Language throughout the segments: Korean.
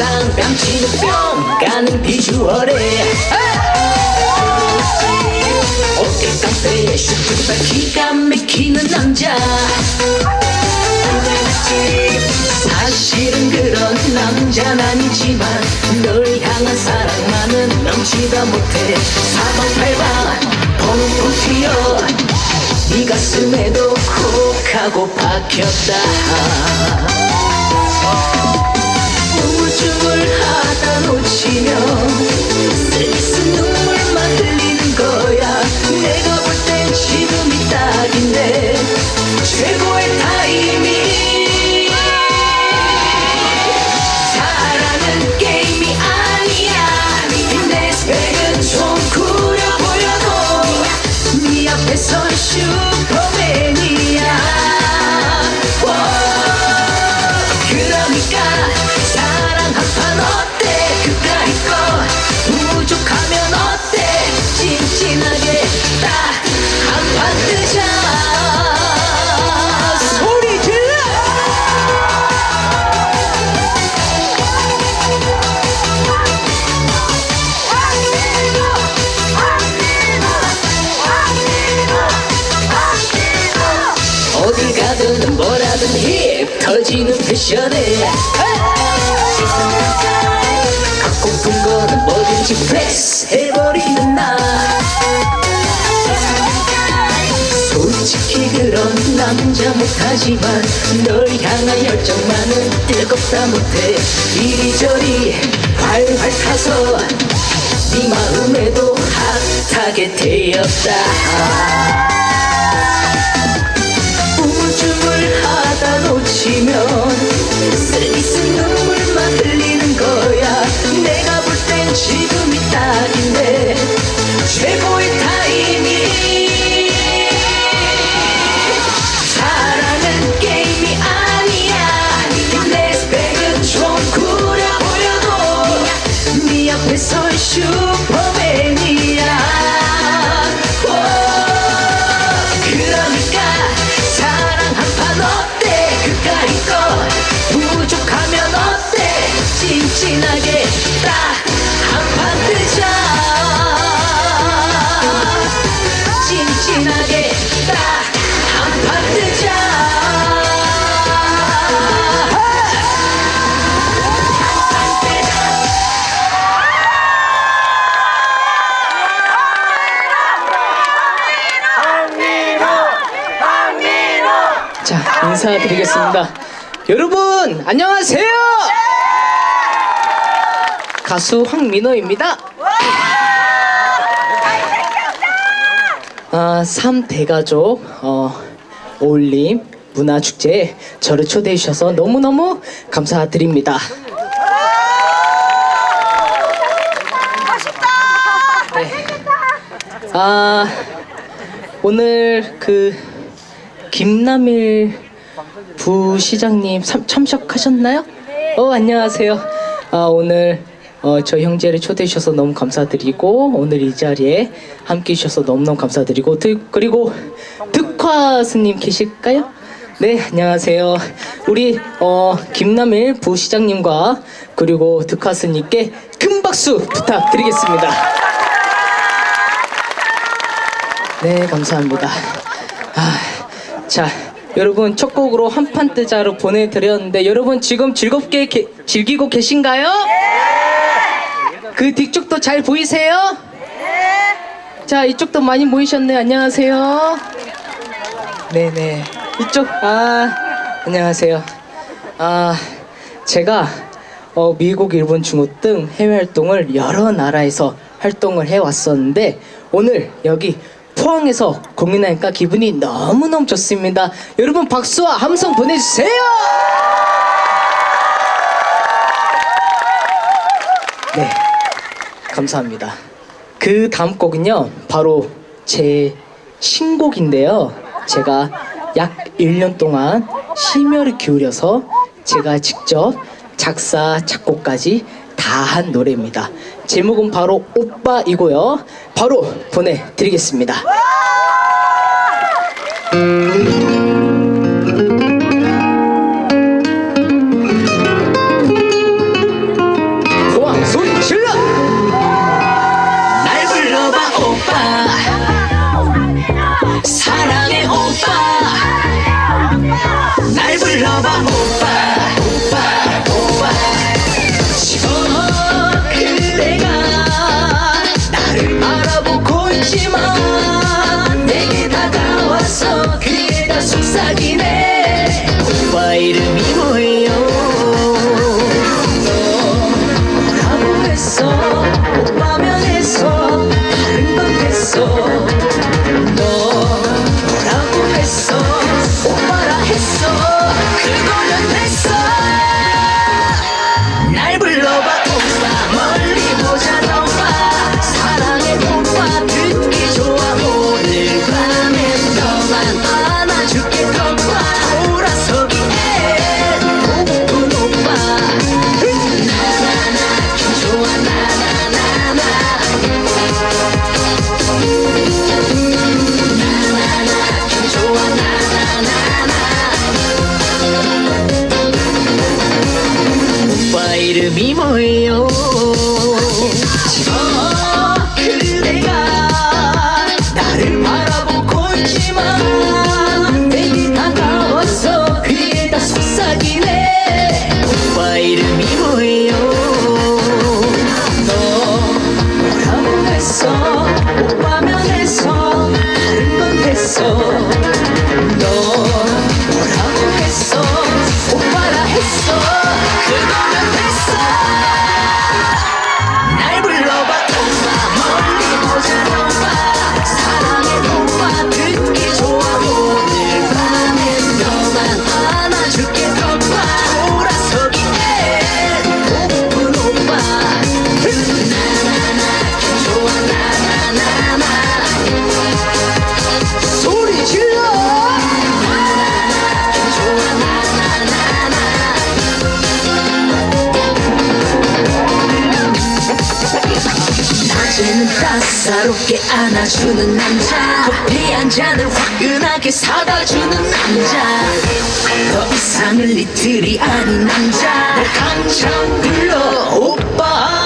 세상 뺨치는 뿅 가는 비주얼에. 어깨 깡패 슈퍼발 기가 막히는 남자. 사실은 그런 남자는 아니지만 널 향한 사랑만은 넘치다 못해. 사방팔방 펑펑 튀어. 네 가슴에도 콕 하고 박혔다 우물쭈물 하다 놓치면 쓸쓸 눈물만 흘리는 거야. 내가 볼 땐 지금이 딱인데 최고의 힙 터지는 패션에. 갖고 싶은 거는 뭐든지 플렉스 해버리는 나. 솔직히 그런 남자 못하지만 널 향한 열정만은 뜨겁다 못해. 이리저리 활활 타서 네 마음에도 핫하게 되었다 인사드리겠습니다. 여러분 안녕하세요! 가수 황민호입니다. 아, 3대가족 어, 어울림 문화축제에 저를 초대해 주셔서 너무너무 감사드립니다. 네. 아 오늘 그 김남일 부시장님 참, 참석하셨나요? 어 안녕하세요. 아 오늘 어, 저 형제를 초대해 주셔서 너무 감사드리고 오늘 이 자리에 함께 해주셔서 너무너무 감사드리고 득, 그리고 득화 스님 계실까요? 네 안녕하세요. 우리 어, 김남일 부시장님과 그리고 득화 스님께 큰 박수 부탁드리겠습니다. 네, 감사합니다. 아, 자, 여러분 첫 곡으로 한판 뜨자로 보내드렸는데 여러분 지금 즐겁게 게- 즐기고 계신가요? 그 뒤쪽도 잘 보이세요? 자, 이쪽도 많이 모이셨네요. 안녕하세요. 네네. 이쪽, 아, 안녕하세요. 아, 제가 어, 미국, 일본, 중국 등 해외 활동을 여러 나라에서 활동을 해왔었는데 오늘 여기 포항에서 공연하니까 기분이 너무너무 좋습니다. 여러분 박수와 함성 보내주세요! 네, 감사합니다. 그 다음 곡은요, 바로 제 신곡인데요. 제가 약 1년 동안 심혈을 기울여서 제가 직접 작사, 작곡까지 다 한 노래입니다. 제목은 바로 오빠이고요. 바로 보내드리겠습니다. 따사롭게 안아주는 남자. 커피 한 잔을 화끈하게 사다 주는 남자. 더 이상을 이틀이 아닌 남자. 날 강창 불러 오빠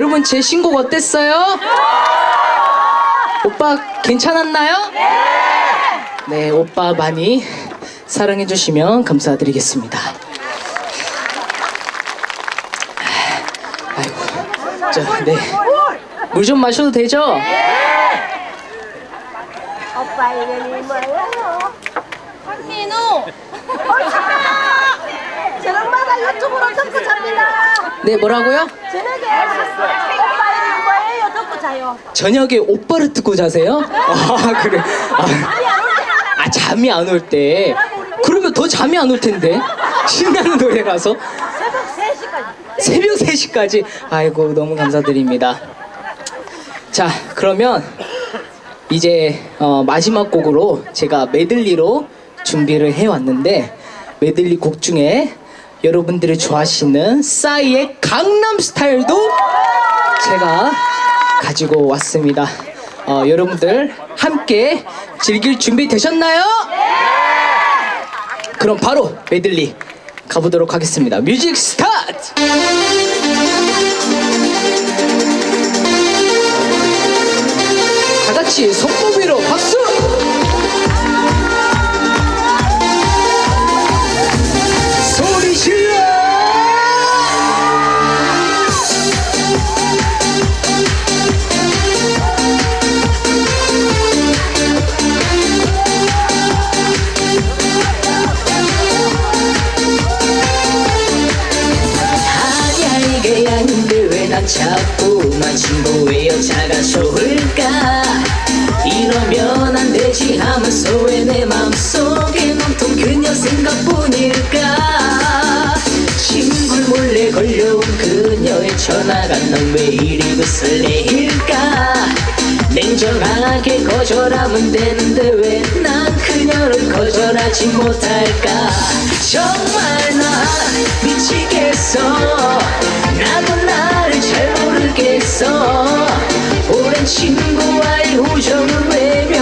여러분 제 신곡 어땠어요? 오빠 괜찮았나요? 네, 오빠 많이 사랑해 주시면 감사드리겠습니다. 아이고, 저, 네, 물 좀 마셔도 되죠? 오빠 이름이 뭐예요? 황민우 저녁마다 유튜브로 듣고 잡니다. 네, 뭐라고요? 저녁에 오빠 이름이 뭐예요? 듣고 자요. 저녁에 오빠를 듣고 자세요? 아, 그래. 아, 아, 잠이 안 올 때. 그러면 더 잠이 안 올 텐데. 신나는 노래라서. 새벽 3시까지. 새벽 3시까지. 아이고, 너무 감사드립니다. 자, 그러면 이제 어, 마지막 곡으로 제가 메들리로 준비를 해왔는데, 메들리 곡 중에 여러분들이 좋아하시는 싸이의 강남 스타일도 제가 가지고 왔습니다. 어, 여러분들 함께 즐길 준비 되셨나요? 그럼 바로 메들리 가보도록 하겠습니다. 뮤직 스타트! 다 같이 손 헤쳐나간 넌 왜 이리도 설레일까? 냉정하게 거절하면 되는데 왜 난 그녀를 거절하지 못할까? 정말 나 미치겠어. 나도 나를 잘 모르겠어. 오랜 친구와의 우정을 외면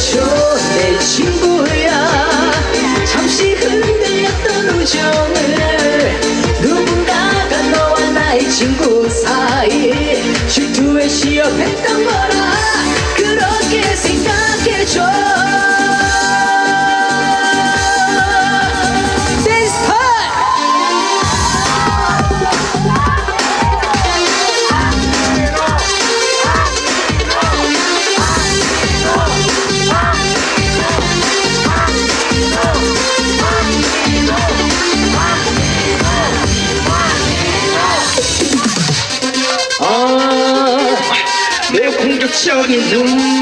чудечі. show you.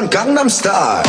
von Gangnam Style.